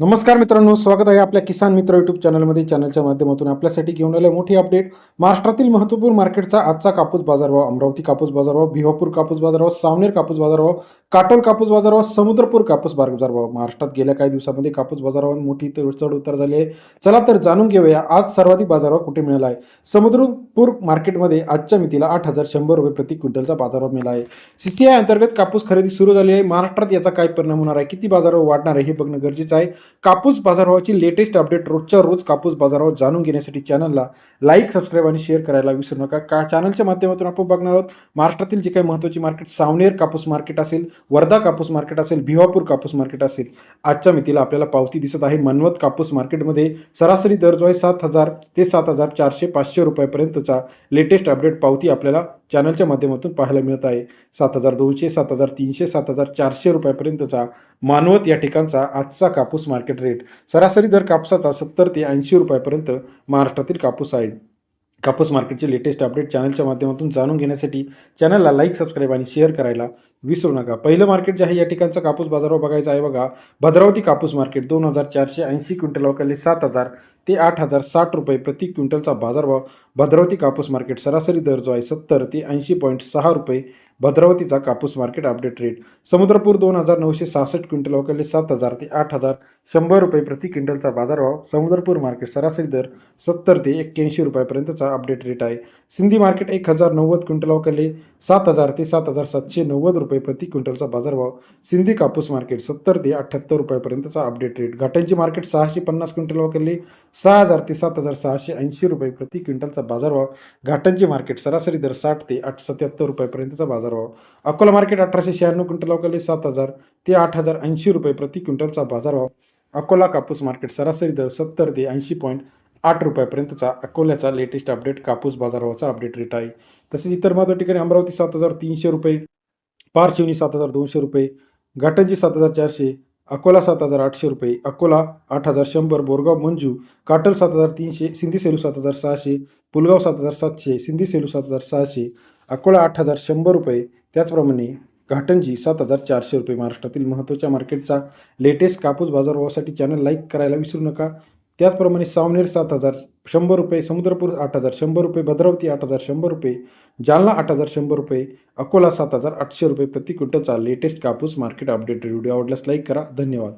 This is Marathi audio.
नमस्कार मित्रांनो स्वागत आहे आपल्या किसान मित्र युट्यूब चॅनलमध्ये चॅनलच्या माध्यमातून आपल्यासाठी घेऊन आलं मोठी अपडेट महाराष्ट्रातील महत्त्वपूर्ण मार्केटचा आजचा कापूस बाजारभाव अमरावती कापूस बाजारभाव भिवापूर कापूस बाजारभाव सावनेर कापूस बाजारभाव काटोल कापूस बाजारावर समुद्रपूर कापूस बाजार महाराष्ट्रात गेल्या काही दिवसामध्ये कापूस बाजारावर मोठी चढ उतार झाली आहे. चला तर जाणून घेऊया आज सर्वाधिक बाजारभाव कुठे मिळाला आहे? समुद्रपूर मार्केटमध्ये आजच्या मितीला आठ हजार शंभर रुपये प्रति क्विंटलचा बाजारभाव मिळाला आहे. सीसीआय अंतर्गत कापूस खरेदी सुरू झाली आहे. महाराष्ट्रात याचा काय परिणाम होणार आहे? किती बाजारभाव वाढणार आहे हे बघणं गरजेचं आहे. कापूस बाजारभावाची लेटेस्ट अपडेट रोजच्या रोज कापूस बाजारावर जाणून घेण्यासाठी चॅनलला लाईक सबस्क्राईब आणि शेअर करायला विसरू नका. का चॅनलच्या माध्यमातून आपण बघणार आहोत महाराष्ट्रातील जे काही महत्त्वाची मार्केट सावनेर कापूस मार्केट असेल वर्धा कापूस मार्केट असेल भिवापूर कापूस मार्केट असेल आजच्या मितीला आपल्याला पावती दिसत आहे. मनवत कापूस मार्केटमध्ये सरासरी दर जो आहे सात हजार ते सात हजार चारशे पाचशे रुपयापर्यंतचा लेटेस्ट अपडेट पावती आपल्याला चॅनलच्या माध्यमातून पाहायला मिळत आहे. सात हजार दोनशे सात हजार तीनशे सात हजार चारशे रुपयापर्यंतचा मानवत या ठिकाणचा आजचा कापूस मार्केट रेट सरासरी दर कापसाचा सत्तर ते ऐंशी रुपयापर्यंत महाराष्ट्रातील कापूस आहे. कापूस मार्केटचे लेटेस्ट अपडेट चॅनलच्या माध्यमातून जाणून घेण्यासाठी चॅनलला लाईक सबस्क्राईब आणि शेअर करायला विसरू नका. पहिलं मार्केट जे आहे या ठिकाणचा कापूस बाजारावर बघायचा आहे बघा. भद्रावती कापूस मार्केट दोन हजार चारशे ऐंशी क्विंटल अवकाली सात हजार ते आठ हजार साठ रुपये प्रति क्विंटलचा बाजारभाव भद्रावती कापूस मार्केट सरासरी दर जो आहे सत्तर ते ऐंशी पॉईंट सहा रुपये भद्रावतीचा कापूस मार्केट अपडेट रेट. समुद्रपूर दोन हजार नऊशे सहासष्ट क्विंटल अवकाली सात हजार ते आठ हजार शंभर रुपये प्रति क्विंटलचा बाजारभाव. समुद्रपूर मार्केट सरासरी दर सत्तर ते एक्क्याऐंशी रुपयापर्यंतचा अपडेट रेट आहे. सिंधी मार्केट एक हजार नव्वद क्विंटल अवकाली सात हजार ते सात हजार सातशे नव्वद रुपये प्रति क्विंटलचा बाजारभाव. सिंधी कापूस मार्केट सत्तर ते अठ्ठ्याहत्तर रुपयापर्यंतचा अपडेट रेट. घाटांची मार्केट सहाशे पन्नास क्विंटल वकले सहा हजार ते सात हजार सहाशे ऐंशी रुपये प्रति क्विंटलचा बाजारभाव. घाटांचे मार्केट सरासरी दर साठ ते आठ सत्याहत्तर रुपयापर्यंतचा बाजारभाव. अकोला मार्केट अठराशे शहाण्णव क्विंटल अवकाली सात हजार ते आठ हजार ऐंशी रुपये प्रति क्विंटलचा बाजारभाव. अकोला कापूस मार्केट सरासरी दर सत्तर ते ऐंशी पॉईंट आठ रुपयापर्यंतचा अकोल्याचा लेटेस्ट अपडेट कापूस बाजारभावाचा अपडेट रेट आहे. तसेच इतर महत्त्वाच्या ठिकाणी अमरावती सात हजार तीनशे रुपये पारशिवनी सात हजार दोनशे रुपये घाटंजी सात हजार चारशे अकोला सात हजार आठशे रुपये अकोला आठ हजार शंभर बोरगाव मंजू काटल सात हजार तीनशे सिंधी सेलू सात हजार सहाशे पुलगाव सात हजार सातशे सिंधी सेलू सात हजार सहाशे अकोला आठ हजार शंभर रुपये. त्याचप्रमाणे घाटंजी सात हजार चारशे रुपये महाराष्ट्रातील महत्त्वाच्या मार्केटचा लेटेस्ट कापूस बाजारभावासाठी चॅनल लाईक करायला विसरू नका. त्याचप्रमाणे सावनेर सात हजार शंभर रुपये समुद्रपूर आठ हजार शंभर रुपये भद्रावती आठ हजार शंभर रुपये जालना आठ हजार शंभर रुपये अकोला सात हजार आठशे रुपये प्रति क्विंटलचा लेटेस्ट कापूस मार्केट अपडेट व्हिडिओ आवडल्यास लाईक करा. धन्यवाद.